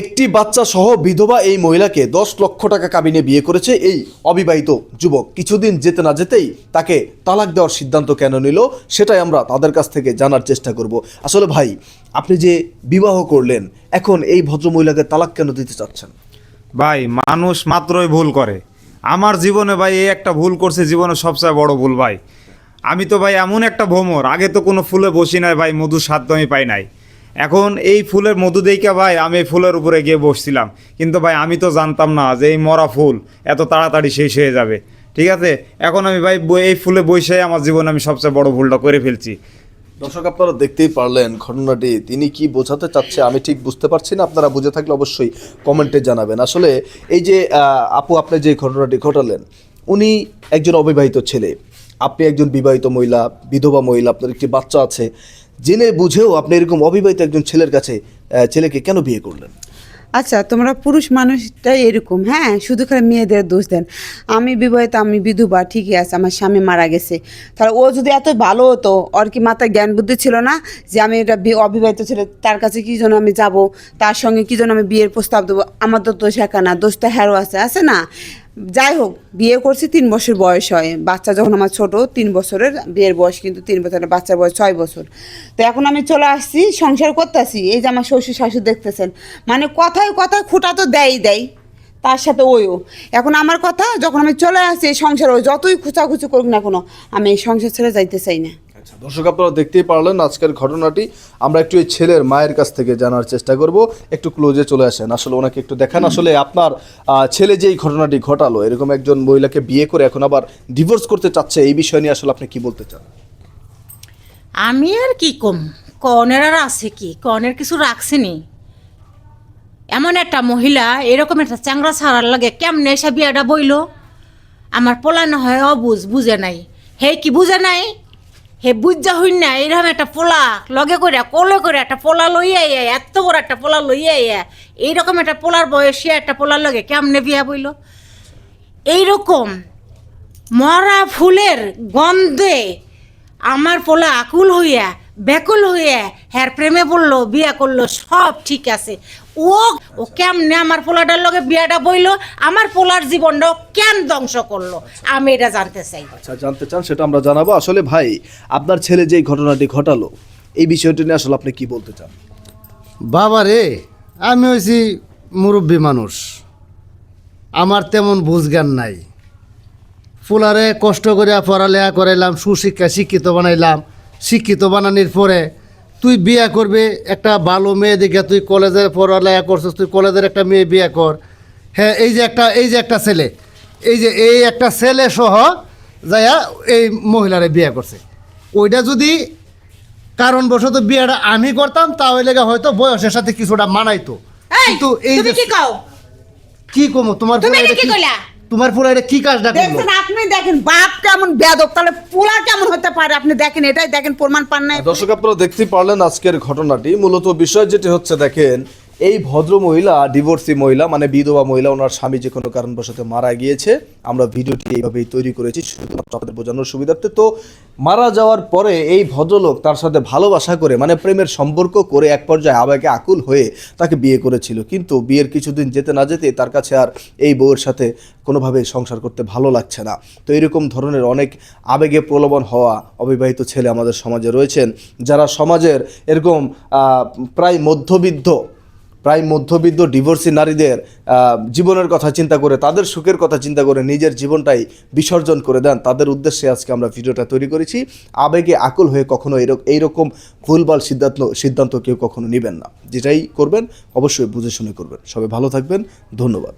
একটি বাচ্চা সহ বিধবা এই মহিলাকে দশ লক্ষ টাকা কাবিনে বিয়ে করেছে এই অবিবাহিত যুবক। কিছুদিন যেতে না যেতেই তাকে তালাক দেওয়ার সিদ্ধান্ত কেন নিল, সেটাই আমরা তাদের কাছ থেকে জানার চেষ্টা করব। আসলে ভাই, আপনি যে বিবাহ করলেন, এখন এই ভদ্র মহিলাকে তালাক কেন দিতে চাচ্ছেন? ভাই, মানুষ মাত্রই ভুল করে। আমার জীবনে ভাই এই একটা ভুল করছে জীবনে সবচেয়ে বড় ভুল ভাই। আমি তো ভাই এমন একটা ভ্রমর আগে তো কোনো ফুলে বসি নাই ভাই, মধুর স্বাদ আমি পাই নাই। এখন এই ফুলের মধু দেখে ভাই আমি ফুলের উপরে গিয়ে বসছিলাম। কিন্তু ভাই আমি তো জানতাম না যে এই মরা ফুল এত তাড়াতাড়ি শেষ হয়ে যাবে। ঠিক আছে? এখন আমি ভাই এই ফুলে বসে আমার জীবনে আমি সবচেয়ে বড় ভুলটা করে ফেলছি। দর্শক, আপনারা দেখতেই পারলেন ঘটনাটি। তিনি কি বোঝাতে চাচ্ছে আমি ঠিক বুঝতে পারছি না। আপনারা বুঝে থাকলে অবশ্যই কমেন্টে জানাবেন। আসলে এই যে আপু, আপনি যে ঘটনাটি ঘটালেন, উনি একজন অবিবাহিত ছেলে। আপনি একজন বিবাহিত মহিলা, বিধবা মহিলা, আপনার একটি বাচ্চা আছে। জেনে বুঝেও আপনি এরকম অবিবাহিত একজন ছেলের কাছে ছেলেকে কেন বিয়ে করলেন? আচ্ছা তোমরা পুরুষ মানুষটাই এরকম হ্যাঁ? শুধু খালি মেয়েদের দোষ দেন। আমি বিবাহিত, আমি বিধবা, ঠিকই আছে, আমার স্বামী মারা গেছে। তাহলে ও যদি এত ভালো হতো, ওর কি মাথায় জ্ঞান বুদ্ধি ছিল না যে আমি এটা অবিবাহিত ছিল, তার কাছে কি জন্য আমি যাব? তার সঙ্গে কি জন্য আমি বিয়ের প্রস্তাব দেবো? আমার তো দোষ একা না দোষটা হ্যারো আছে আছে না? যাই হোক, বিয়ে করছি, তিন বছর বয়স হয়। বাচ্চা যখন আমার ছোট, তিন বছরের বিয়ের বয়স কিন্তু তিন বছরের বাচ্চার বয়স ছয় বছর। তো এখন আমি চলে আসছি, সংসার করতেছি। এই যে আমার শ্বশুর শাশুড়ি দেখতেছেন মানে কথায় কথায় খুঁটা তো দেয় দেয়, তার সাথে ওইও। এখন আমার কথা, যখন আমি চলে আসছি, এই সংসার ওই যতই খুচাখুচি করুক না কোনো, আমি এই সংসার ছেড়ে যাইতে চাই না। আচ্ছা দর্শক আপনারা দেখতেই পারলেন আজকের ঘটনাটি। আমরা একটু এই ছেলের মায়ের কাছ থেকে জানার চেষ্টা করব। একটু ক্লোজে চলে আসেন। আসলে ওনাকে একটু দেখান। আসলে আপনার ছেলে যে এই ঘটনাটি ঘটালো এরকম একজন মহিলাকে বিয়ে করে এখন আবার ডিভোর্স করতে চাচ্ছে এই বিষয় নিয়ে আসলে আপনি কি বলতে চান? আমি আর কি কম? কনের আর আছে কি? কনের কিছু রাখছেনি এমন একটা মহিলা এরকম একটা চ্যাংরা ছাড়ার লাগে কেমনে এসে বিয়াটা বইল? আমার পোলা না হয় অবুঝ বুঝে নাই। হে কি বুঝে নাই? হে বুঝা হই না এরকম একটা পোলা, লগে করে কোলে করে একটা পোলা লইয়া ইয়া এত বড় একটা পোলা লইয়া ইয়া এইরকম একটা পোলার বয়সী একটা পোলার লগে কেমনে বিয়া বইল এইরকম মরা ফুলের গন্ধে আমার পোলা আকুল হইয়া, ব্যাকুল হইয়া হ্যার প্রেমে পড়ল, বিয়া করল, সব ঠিক আছে। ও ও কেমনে আমার পোলাটার লগে বিয়াটা বইলো? আমার পোলার জীবনটাও কেন ধ্বংস করল? আমি এটা জানতে চাই। আচ্ছা জানতে চান সেটা আমরা জানাব। আসলে ভাই আপনার ছেলে যে ঘটনাটি ঘটালো এই বিষয়টি নিয়ে আসলে আপনি কি বলতে চান? বাবা রে আমি হয়েছি মুরব্বী মানুষ। আমার তেমন বুঝজ্ঞান নাই। ফুলারে কষ্ট করে পড়ালেখা করাইলাম সুশিক্ষা শিক্ষিত বানাইলাম। শিক্ষিত বানানোর পরে তুই বিয়ে করবে একটা ভালো মেয়ে দেখে তুই কলেজে পড়ালেখা করছিস তুই কলেজের একটা মেয়ে বিয়ে কর। হ্যাঁ এই যে একটা এই যে একটা ছেলে এই যে এই একটা ছেলে সহ যাইয়া এই মহিলারে বিয়ে করছে। ওইটা যদি কারণবশত বিয়েটা আমি করতাম তাহলে হয়তো বয়সের সাথে কিছুটা মানাইতো। কিন্তু এই কি কও? কি কমো তোমার কি- কইলা? তোমার পোলা এটা কি কাজ করল? দেখছেন আপনি দেখেন বাপ কেমন বেদক তাহলে পোলা কেমন হতে পারে? আপনি দেখেন এটাই দেখেন প্রমাণ পান নাই। দর্শক আপনারা দেখতে পারলেন আজকের ঘটনাটি। মূলত বিষয় যেটি হচ্ছে দেখেন এই ভদ্র মহিলা ডিভোর্সি মহিলা মানে বিধবা মহিলা, ওনার স্বামী যে কোনো কারণবশত মারা গিয়েছে। আমরা ভিডিওটি এইভাবেই তৈরি করেছি, শুধুমাত্র আপনাদের বোঝানোর সুবিধার্থে। তো মারা যাওয়ার পরে এই ভদ্রলোক তার সাথে ভালোবাসা করে মানে প্রেমের সম্পর্ক করে এক পর্যায়ে আবেগে আকুল হয়ে তাকে বিয়ে করেছিল। কিন্তু বিয়ের কিছুদিন যেতে না যেতে তার কাছে আর এই বউয়ের সাথে কোনোভাবে সংসার করতে ভালো লাগছে না। তো এরকম ধরনের অনেক আবেগে প্রলোভন হওয়া অবিবাহিত ছেলে আমাদের সমাজে রয়েছেন, যারা সমাজের এরকম প্রায় মধ্যবিত্ত প্রায় মধ্যবিত্ত ডিভোর্সি নারীদের জীবনের কথা চিন্তা করে, তাদের সুখের কথা চিন্তা করে নিজের জীবনটাই বিসর্জন করে দেন। তাদের উদ্দেশ্যে আজকে আমরা ভিডিওটা তৈরি করেছি। আবেগে আকুল হয়ে কখনো এইরকম ভুলবাল সিদ্ধান্ত সিদ্ধান্ত কেউ কখনো নেবেন না। যেটাই করবেন, অবশ্যই বুঝে শুনে করবেন। সবাই ভালো থাকবেন। ধন্যবাদ।